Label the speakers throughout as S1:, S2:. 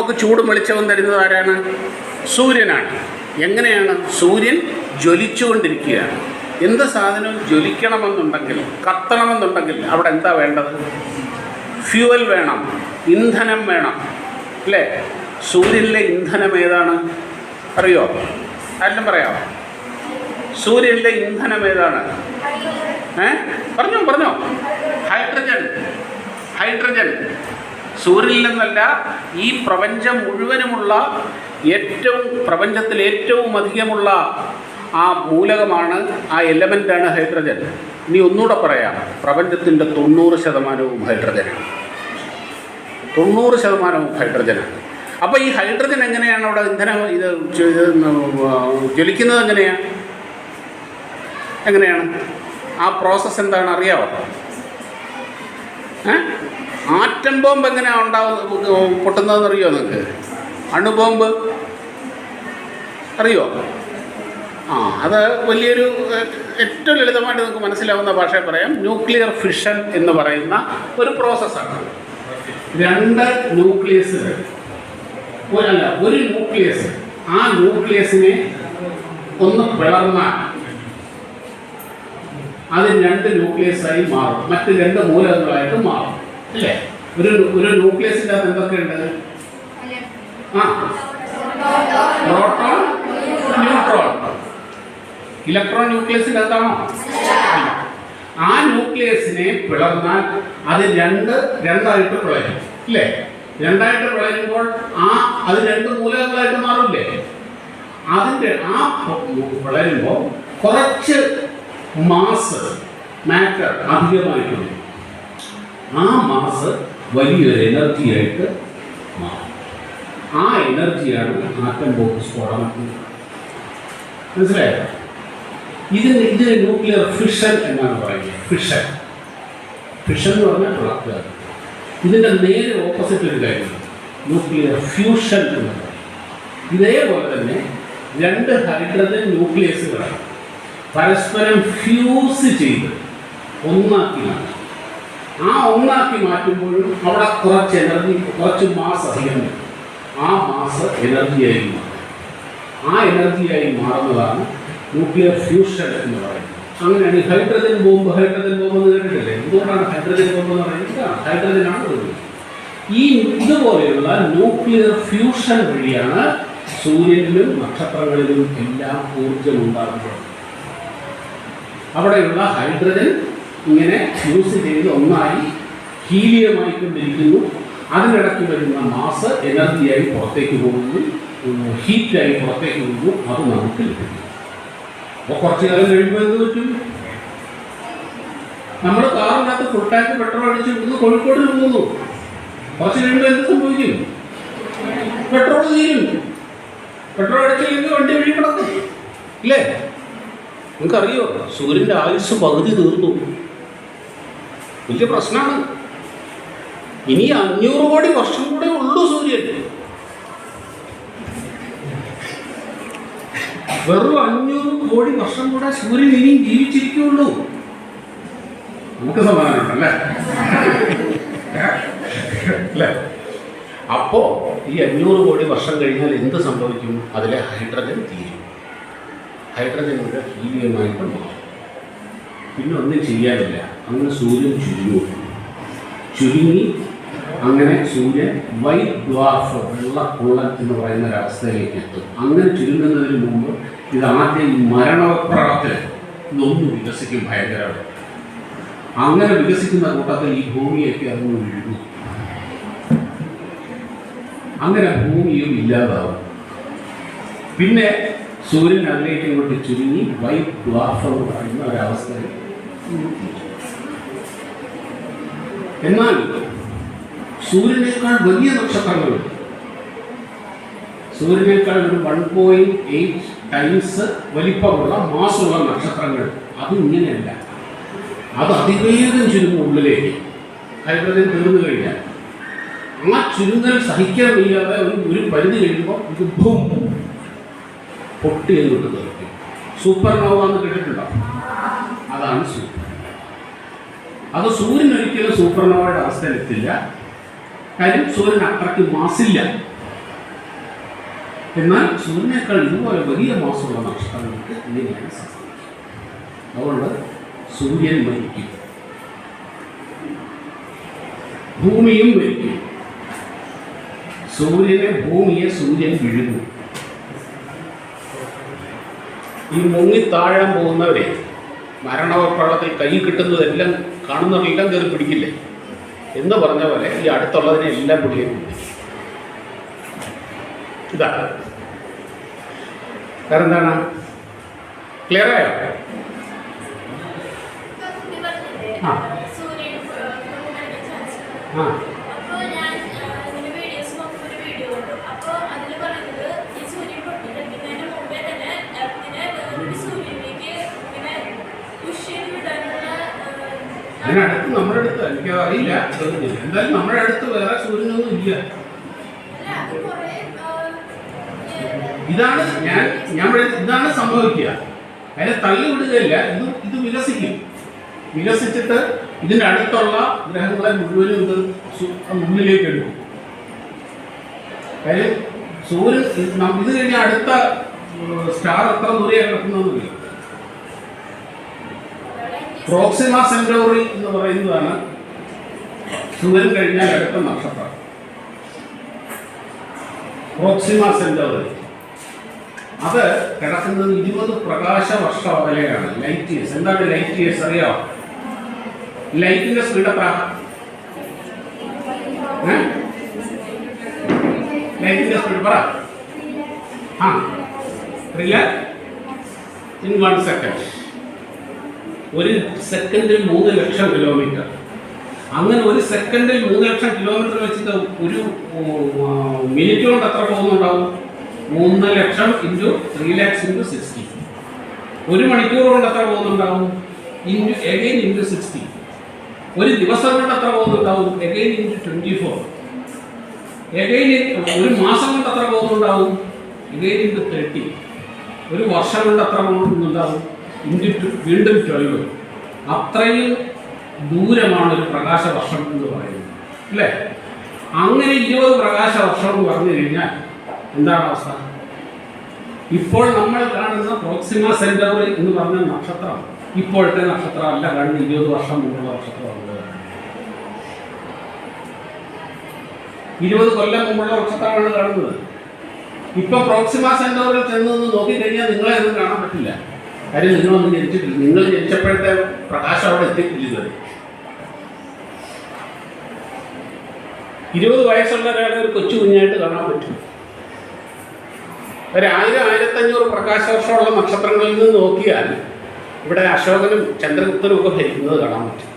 S1: നമുക്ക് ചൂടും വെളിച്ചവും തരുന്നത് ആരാണ്? സൂര്യനാണ്. എങ്ങനെയാണ് സൂര്യൻ ജ്വലിച്ചുകൊണ്ടിരിക്കുകയാണ്? എന്ത് സാധനവും ജ്വലിക്കണമെന്നുണ്ടെങ്കിൽ കത്തണമെന്നുണ്ടെങ്കിൽ അവിടെ എന്താ വേണ്ടത്? ഫ്യൂവൽ വേണം ഇന്ധനം വേണം അല്ലേ? സൂര്യനിലെ ഇന്ധനം ഏതാണ്? അറിയോ? ആരെല്ലാം പറയാമോ സൂര്യനിലെ ഇന്ധനം ഏതാണ്? ഏ? പറഞ്ഞോ പറഞ്ഞോ. Hydrogen hydrogen. സൂര്യനിൽ നിന്നല്ല ഈ പ്രപഞ്ചം മുഴുവനുമുള്ള ഏറ്റവും പ്രപഞ്ചത്തിൽ ഏറ്റവും അധികമുള്ള ആ മൂലകമാണ് ആ എലമെന്റാണ് ഹൈഡ്രജൻ. ഇനി ഒന്നുകൂടെ പറയാം. പ്രപഞ്ചത്തിന്റെ തൊണ്ണൂറ് ശതമാനവും ഹൈഡ്രജനാണ്. തൊണ്ണൂറ് ശതമാനവും ഹൈഡ്രജനാണ്. അപ്പോൾ ഈ ഹൈഡ്രജൻ എങ്ങനെയാണ് അവിടെ ഇന്ധനം ഇത് ജ്വലിക്കുന്നത് എങ്ങനെയാണ് എങ്ങനെയാണ്? ആ പ്രോസസ്സ് എന്താണ് അറിയാമോ ഏ ആറ്റം ബോംബ് എങ്ങനെയാണ് ഉണ്ടാവുന്നത് പൊട്ടുന്നതെന്ന് അറിയോ നിങ്ങൾക്ക് അണുബോംബ് അറിയോ? ആ അത് വലിയൊരു ഏറ്റവും ലളിതമായിട്ട് നിങ്ങൾക്ക് മനസ്സിലാവുന്ന ഭാഷയിൽ പറയാം. ന്യൂക്ലിയർ ഫിഷൻ എന്ന് പറയുന്ന ഒരു പ്രോസസ്സാണ്. രണ്ട് ന്യൂക്ലിയസ് അല്ല ഒരു ന്യൂക്ലിയസ്. ആ ന്യൂക്ലിയസിനെ ഒന്ന് പിളർന്നാൽ അത് രണ്ട് ന്യൂക്ലിയസായി മാറും. മറ്റ് രണ്ട് മൂലകങ്ങളായിട്ട് മാറും. അല്ലേ? ഒരു ഒരു ന്യൂക്ലിയസിന്റെ അകത്ത് എന്തൊക്കെയുണ്ട് ആ. പ്രോട്ടോൺ ന്യൂട്രോൺ ഇലക്ട്രോൺ ന്യൂക്ലിയസിന്റെ അകത്താണോ? ആ ന്യൂക്ലിയസിനെ പിളർന്നാൽ അത് രണ്ട് രണ്ടായിട്ട് പിളരും അല്ലേ? രണ്ടായിട്ട് പിളരുമ്പോൾ ആ അത് രണ്ട് മൂലകങ്ങളായിട്ട് മാറില്ലേ? അതിന്റെ ആ പിളരുമ്പോൾ കുറച്ച് മാസ് മാറ്റർ അധികമായിട്ടുണ്ട്. ആ മാസ് വലിയൊരു എനർജിയായിട്ട് മാറും. ആ എനർജിയാണ് ആറ്റം ബോംബ് സ്ഫോടനം മനസ്സിലായോ? ഇതിന് ഇതിന് ന്യൂക്ലിയർ ഫിഷൻ എന്നാണ് പറയുന്നത്. ഫിഷൻ ഫിഷൻ എന്ന് പറഞ്ഞാൽ പിളക്കുക ഇതിന്റെ നേരെ ഓപ്പോസിറ്റ് ഒരു കാര്യമാണ് ന്യൂക്ലിയർ ഫ്യൂഷൻ എന്ന് പറയും. ഇതേപോലെ തന്നെ രണ്ട് ഹൈഡ്രജൻ ന്യൂക്ലിയസുകളാണ് പരസ്പരം ഫ്യൂസ് ചെയ്ത് ഒന്നാക്കി മാറ്റി. ആ ഒന്നാക്കി മാറ്റുമ്പോഴും അവിടെ കുറച്ച് എനർജി കുറച്ച് മാസ് അധികം വരും. ആ മാസ് എനർജിയായി മാറും. ആ എനർജിയായി മാറുന്നതാണ് ന്യൂക്ലിയർ ഫ്യൂഷൻ എന്ന് പറയുന്നത്. അങ്ങനെയാണ് ഈ ഹൈഡ്രജൻ ബോംബ് ഹൈഡ്രജൻ ബോംബ് എന്ന് കേട്ടിട്ടില്ലേ? എന്തുകൊണ്ടാണ് ഹൈഡ്രജൻ ബോംബ് എന്ന് പറയുന്നത്? ഹൈഡ്രജനാണ് വരുന്നത് ഈ ഇതുപോലെയുള്ള ന്യൂക്ലിയർ ഫ്യൂഷൻ വഴിയാണ് സൂര്യനിലും നക്ഷത്രങ്ങളിലും എല്ലാം ഊർജം ഉണ്ടാകുന്നത്. അവിടെയുള്ള ഹൈഡ്രജൻ ഇങ്ങനെ യൂസ് ചെയ്ത് ഒന്നായി ഹീലിയമായിക്കൊണ്ടിരിക്കുന്നു അതിനിടയ്ക്ക് വരുന്ന മാസ് എനർജിയായി പുറത്തേക്ക് പോകുന്നു. ഹീറ്റായി പുറത്തേക്ക് പോകുന്നു. അത് നമുക്ക് ലഭിക്കും. അപ്പോൾ കുറച്ച് കാലം കഴിയുമ്പോൾ എന്ത് പറ്റും? നമ്മൾ കാറിനകത്ത് ഫുൾ ടാങ്ക് പെട്രോൾ അടിച്ച് ഇവിടുന്ന് കോഴിക്കോട് പോകുന്നു. കുറച്ച് കഴിയുമ്പോൾ എന്ത് സംഭവിക്കും? പെട്രോൾ തീരും. പെട്രോൾ അടിച്ചില്ലെങ്കിൽ വണ്ടി വഴി കിടക്കും. ഇല്ലേ? നിങ്ങൾക്കറിയോ സൂര്യന്റെ ആയുസ് പകുതി തീർന്നു. വലിയ പ്രശ്നമാണ്. ഇനി അഞ്ഞൂറ് കോടി വർഷം കൂടെ ഉള്ളൂ സൂര്യൻ. വെറും അഞ്ഞൂറ് കോടി വർഷം കൂടെ സൂര്യൻ ഇനിയും ജീവിച്ചിരിക്കുള്ളൂ നമുക്ക് സമാധാനമുണ്ടല്ലേ അപ്പോ ഈ അഞ്ഞൂറ് കോടി വർഷം കഴിഞ്ഞാൽ എന്ത് സംഭവിക്കും? അതിലെ ഹൈഡ്രജൻ തീരും. ഹൈഡ്രജൻ ഹീലിയമായിട്ട് മാറും പിന്നെ ഒന്നും ചെയ്യാനില്ല. അങ്ങനെ സൂര്യൻ ചുരുങ്ങി. ചുരുങ്ങി അങ്ങനെ സൂര്യൻ വൈറ്റ് ദ്വാഫ് വെള്ള കുള്ളൻ എന്ന് പറയുന്ന ഒരവസ്ഥയിലേക്ക് എത്തും. അങ്ങനെ ചുരുങ്ങുന്നതിന് മുമ്പ് ഇത് ആദ്യം ഈ മരണപ്രളത്തിൽ ഇതൊന്ന് വികസിക്കും ഭയങ്കരമായിട്ട് അങ്ങനെ വികസിക്കുന്ന കൂട്ടത്തിൽ ഈ ഭൂമിയൊക്കെ അതൊന്ന് വിഴുങ്ങും അങ്ങനെ ഭൂമിയും ഇല്ലാതാവും. പിന്നെ സൂര്യൻ അതിലേക്ക് ഇങ്ങോട്ട് ചുരുങ്ങി വൈറ്റ് ദ്വാർഫ് എന്ന് പറയുന്ന ഒരവസ്ഥയിൽ. എന്നാൽ സൂര്യനേക്കാൾ വലിയ നക്ഷത്രങ്ങളുണ്ട് സൂര്യനേക്കാൾ ഒരു വൺ പോയിന്റ് എയ്റ്റ് ടൈംസ് വലിപ്പമുള്ള മാസമുള്ള നക്ഷത്രങ്ങൾ. അത് ഇങ്ങനെയല്ല അത് അതിവേഗം ചുരുങ്ങും ഉള്ളിലേക്ക്. ഹൈഡ്രജൻ തീർന്നു കഴിഞ്ഞാൽ. ആ ചുരുങ്ങൽ സഹിക്കാൻ വയ്യാതെ ഒരു പരിധി കഴിയുമ്പോൾ ഇത് പൊട്ടി എന്ന് തെറിക്കും. സൂപ്പർ നോവ എന്ന് കേട്ടിട്ടുണ്ടോ? അതാണ് സൂപ്പർ അത് സൂര്യൻ ഒരിക്കലും സൂപ്പർനോവയുടെ അവസ്ഥയിലെത്തില്ല കാര്യം സൂര്യൻ അത്രയ്ക്ക് മാസില്ല. എന്നാൽ സൂര്യനേക്കാൾ ഇതുപോലെ വലിയ മാസമുള്ള നക്ഷത്രങ്ങൾക്ക് ഇങ്ങനെയാണ് സംഭവിക്കുന്നത്. അതുകൊണ്ട് സൂര്യൻ മരിക്കും. ഭൂമിയും മരിക്കും. സൂര്യനെ ഭൂമിയെ സൂര്യൻ വിഴുങ്ങും. ഈ മുങ്ങി താഴാൻ പോകുന്നവരെ മരണപ്രളത്തിൽ കൈ കിട്ടുന്നതെല്ലാം കാണുന്നവരെല്ലാം കയറി പിടിക്കില്ലേ? എന്ന് പറഞ്ഞ പോലെ ഈ അടുത്തുള്ളതിനെ എല്ലാം പിടിക്കും ഇതാ. വേറെ എന്താണ് ക്ലിയർ ആയോ ആ. ആ. അതിനടുത്ത് നമ്മുടെ അടുത്ത് എനിക്ക് അറിയില്ല എന്തായാലും നമ്മുടെ അടുത്ത് വേറെ സൂര്യനൊന്നും ഇല്ല. ഇതാണ് ഞാൻ ഞാൻ ഇതാണ് സംഭവിക്കുക. അതിനെ തള്ളി വിടുകയില്ല ഇത് ഇത് വികസിക്കും. വികസിച്ചിട്ട് ഇതിന്റെ അടുത്തുള്ള ഗ്രഹങ്ങളെ മുഴുവനും ഇത് മുന്നിലേക്ക് എടുക്കും. കാര്യം സൂര്യൻ ഇത് കഴിഞ്ഞ അടുത്ത സ്റ്റാർ എത്ര
S2: കിട്ടുന്നതെന്ന് ഈ
S1: പ്രോക്സിമ സെന്റോറി എന്ന് പറയുന്നതാണ് സൂര്യൻ കഴിഞ്ഞാൽ അടുത്ത നക്ഷത്രം. Proxima Centauri. അത് കിടക്കുന്നത് ഇരുപത് പ്രകാശ വർഷ അകലെയാണ് ലൈറ്റ് ഇയേഴ്സ് എന്താണ് ലൈറ്റ് ഇയേഴ്സ് അറിയോ ലൈറ്റിന്റെ സ്പീഡ് എത്ര? ലൈറ്റിന്റെ സ്പീഡ് പറ. ആ. ത്രില്ല ഇൻ വൺ സെക്കൻഡ് ഒരു സെക്കൻഡിൽ മൂന്ന് ലക്ഷം കിലോമീറ്റർ അങ്ങനെ ഒരു സെക്കൻഡിൽ മൂന്ന് ലക്ഷം കിലോമീറ്റർ വെച്ചിട്ട് ഒരു മിനിറ്റ് കൊണ്ട് എത്ര പോകുന്നുണ്ടാവും മൂന്ന് ലക്ഷം into three lakhs into sixty ഒരു മണിക്കൂർ കൊണ്ട് എത്ര പോകുന്നുണ്ടാവും ഇന്റു എഗെയിൻ ഇന്റു സിക്സ്റ്റി ഒരു ദിവസം കൊണ്ട് എത്ര പോകുന്നുണ്ടാവും again into twenty four again ഒരു മാസം കൊണ്ട് എത്ര പോകുന്നുണ്ടാവും എഗെയിൻ ഇന്റു തേർട്ടി ഒരു വർഷം കൊണ്ട് എത്ര പോകുന്നുണ്ടാവും വീണ്ടും ട്വൽവ് അത്രയും ദൂരമാണ് ഒരു പ്രകാശ വർഷം എന്ന് പറയുന്നത്. അല്ലേ? അങ്ങനെ ഇരുപത് പ്രകാശ വർഷം എന്ന് പറഞ്ഞു കഴിഞ്ഞാൽ എന്താണ് അവസ്ഥ? ഇപ്പോൾ നമ്മൾ കാണുന്ന പ്രോക്സിമ സെന്ററി എന്ന് പറഞ്ഞ നക്ഷത്രം ഇപ്പോഴത്തെ നക്ഷത്രം അല്ല ഇരുപത് വർഷം മുമ്പുള്ള നക്ഷത്രമാണ് ഇരുപത് കൊല്ലം മുമ്പുള്ള നക്ഷത്രമാണ് കാണുന്നത്. ഇപ്പൊ പ്രോക്സിമ സെന്ററിൽ ചെന്ന് നോക്കി നോക്കിക്കഴിഞ്ഞാൽ നിങ്ങളെ ഒന്നും കാണാൻ പറ്റില്ല. കാര്യം നിങ്ങളൊന്നും ജനിച്ചിട്ടില്ല. നിങ്ങൾ ജനിച്ചപ്പോഴത്തെ പ്രകാശം അവിടെ എത്തിയിട്ടില്ല. ഇതുവരെ ഇരുപത് വയസ്സുള്ള ഒരാളെ ഒരു കൊച്ചു കുഞ്ഞായിട്ട് കാണാൻ പറ്റും. ഒരു ആയിരം ആയിരത്തഞ്ഞൂറ് പ്രകാശ വർഷമുള്ള നക്ഷത്രങ്ങളിൽ നിന്ന് നോക്കിയാൽ ഇവിടെ അശോകനും ചന്ദ്രഗുപ്തനും ഒക്കെ ഭരിക്കുന്നത് കാണാൻ പറ്റും.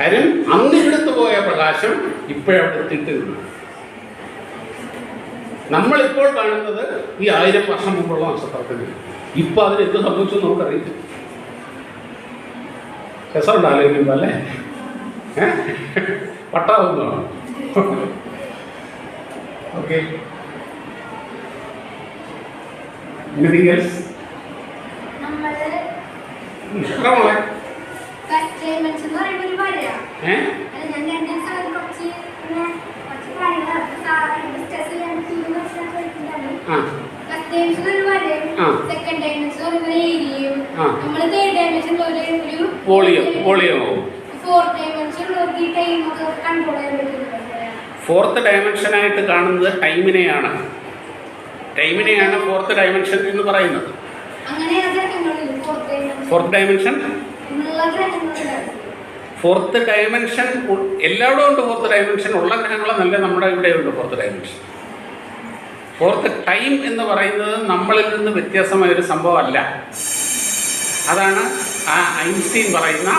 S1: കാര്യം അന്ന് ഇവിടുത്തെ പോയ പ്രകാശം ഇപ്പോഴവിടെ എത്തിയിട്ടില്ല. നമ്മളിപ്പോൾ കാണുന്നത് ഈ ആയിരം വർഷം മുമ്പുള്ള നക്ഷത്രത്തിന് ഇപ്പൊ അതിന് എന്ത് സംഭവിച്ചു നമുക്കറിയില്ല. രസമുണ്ട് ആലോചിക്കുമ്പോൾ അല്ലേ പട്ടാവുന്നതാണ് ഓക്കെ എനിത്തിങ് എൽസ്
S2: വരുന്നുണ്ടായിരുന്നു
S1: ആ. Volume volume?
S2: ഫോർത്ത് ഡയമെൻഷൻ ആയിട്ട്
S1: ഫോർത്ത് ഡയമെൻഷനായിട്ട് കാണുന്നത് ടൈമിനെയാണ് ടൈമിനെയാണ് ഫോർത്ത് ഡയമെൻഷൻ എന്ന് പറയുന്നത്.
S2: ഫോർത്ത്
S1: ഡയമെൻഷൻ ഫോർത്ത് ഡയമെൻഷൻ എല്ലായിടവും ഉണ്ട് ഫോർത്ത് ഡയമെൻഷൻ ഉള്ള ഗ്രഹങ്ങളെന്നല്ല നമ്മുടെ ഇവിടെയുണ്ട് ഫോർത്ത് ഡയമെൻഷൻ ഫോർത്ത് ടൈം എന്ന് പറയുന്നത് നമ്മളിൽ നിന്ന് വ്യത്യാസമായ ഒരു സംഭവമല്ല. അതാണ് ആ ഐൻസ്റ്റീൻ പറയുന്ന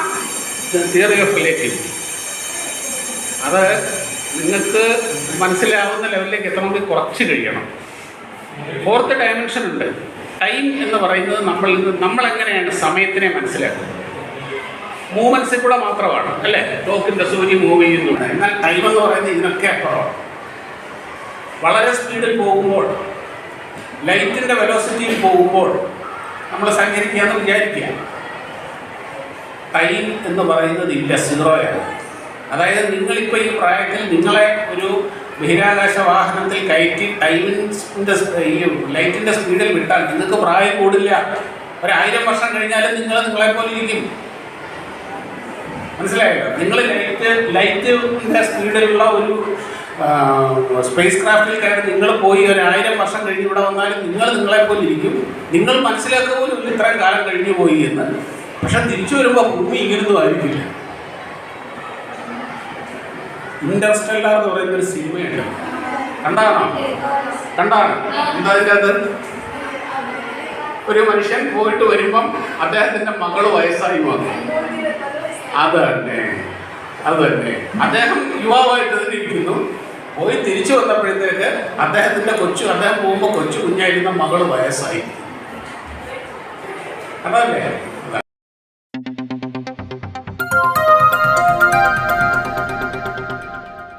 S1: തിയറി ഓഫ് റിലേറ്റിവിറ്റി അത് നിങ്ങൾക്ക് മനസ്സിലാവുന്ന ലെവലിലേക്ക് എത്തണമെങ്കിൽ കുറച്ച് കഴിയണം. ഫോർത്ത് ഡയമെൻഷൻ ഉണ്ട്. ടൈം എന്ന് പറയുന്നത് നമ്മളിൽ നിന്ന് നമ്മളെങ്ങനെയാണ് സമയത്തിനെ മനസ്സിലാക്കുന്നത്? മൂവ്മെൻസിൽ കൂടെ മാത്രമാണ് അല്ലേ? ടോക്കിന്റെ സൂര്യ മൂവ് ചെയ്യുന്നുണ്ട്. എന്നാൽ ടൈം എന്ന് പറയുന്നത് ഇതിനൊക്കെ അപ്പുറമാണ്. വളരെ സ്പീഡിൽ പോകുമ്പോൾ ലൈറ്റിന്റെ വെലോസിറ്റിയിൽ പോകുമ്പോൾ നമ്മൾ സഞ്ചരിക്കുക എന്ന് വിചാരിക്കുക. ടൈം എന്ന് പറയുന്നത് ഇല്ല സീറോയാണ് അതായത് നിങ്ങളിപ്പോൾ ഈ പ്രായത്തിൽ നിങ്ങളെ ഒരു ബഹിരാകാശ വാഹനത്തിൽ കയറ്റി ടൈമിന്റെ ഈ ലൈറ്റിന്റെ സ്പീഡിൽ വിട്ടാൽ നിങ്ങൾക്ക് പ്രായം കൂടില്ല ഒരായിരം വർഷം കഴിഞ്ഞാലും നിങ്ങൾ നിങ്ങളെ പോലെ ഇരിക്കും. മനസ്സിലായോ? നിങ്ങൾ ലൈറ്റ് ലൈറ്റിന്റെ സ്പീഡിലുള്ള ഒരു സ്പേസ് ക്രാഫ്റ്റിൽ കയറി നിങ്ങൾ പോയി ഒരു ആയിരം വർഷം കഴിഞ്ഞ് ഇവിടെ വന്നാലും നിങ്ങൾ നിങ്ങളെ പോലെ ഇരിക്കും. നിങ്ങൾ മനസ്സിലാക്കുക പോലും ഇത്രയും കാലം കഴിഞ്ഞു പോയി എന്ന്. പക്ഷെ തിരിച്ചു വരുമ്പോൾ ഭൂമി ഇങ്ങനൊന്നും ആയിരിക്കില്ല. ഇൻഡസ്ട്രിയല്ല എന്ന് പറയുന്ന ഒരു സിനിമയുണ്ട്. കണ്ടാണോ? കണ്ടാണോ. എന്താ അതിന്റെ അത് ഒരു മനുഷ്യൻ പോയിട്ട് വരുമ്പം അദ്ദേഹത്തിന്റെ മകൾ വയസ്സായി വന്നു അത് തന്നെ. അത് തന്നെ. അദ്ദേഹം യുവാവായിട്ട് തന്നെ ഇരിക്കുന്നു. പോയി തിരിച്ചു വന്നപ്പോഴത്തേക്ക് അദ്ദേഹത്തിന്റെ കൊച്ചു അദ്ദേഹം പോകുമ്പോൾ കൊച്ചു കുഞ്ഞായിരുന്ന മകൾ വയസ്സായി. അതല്ലേ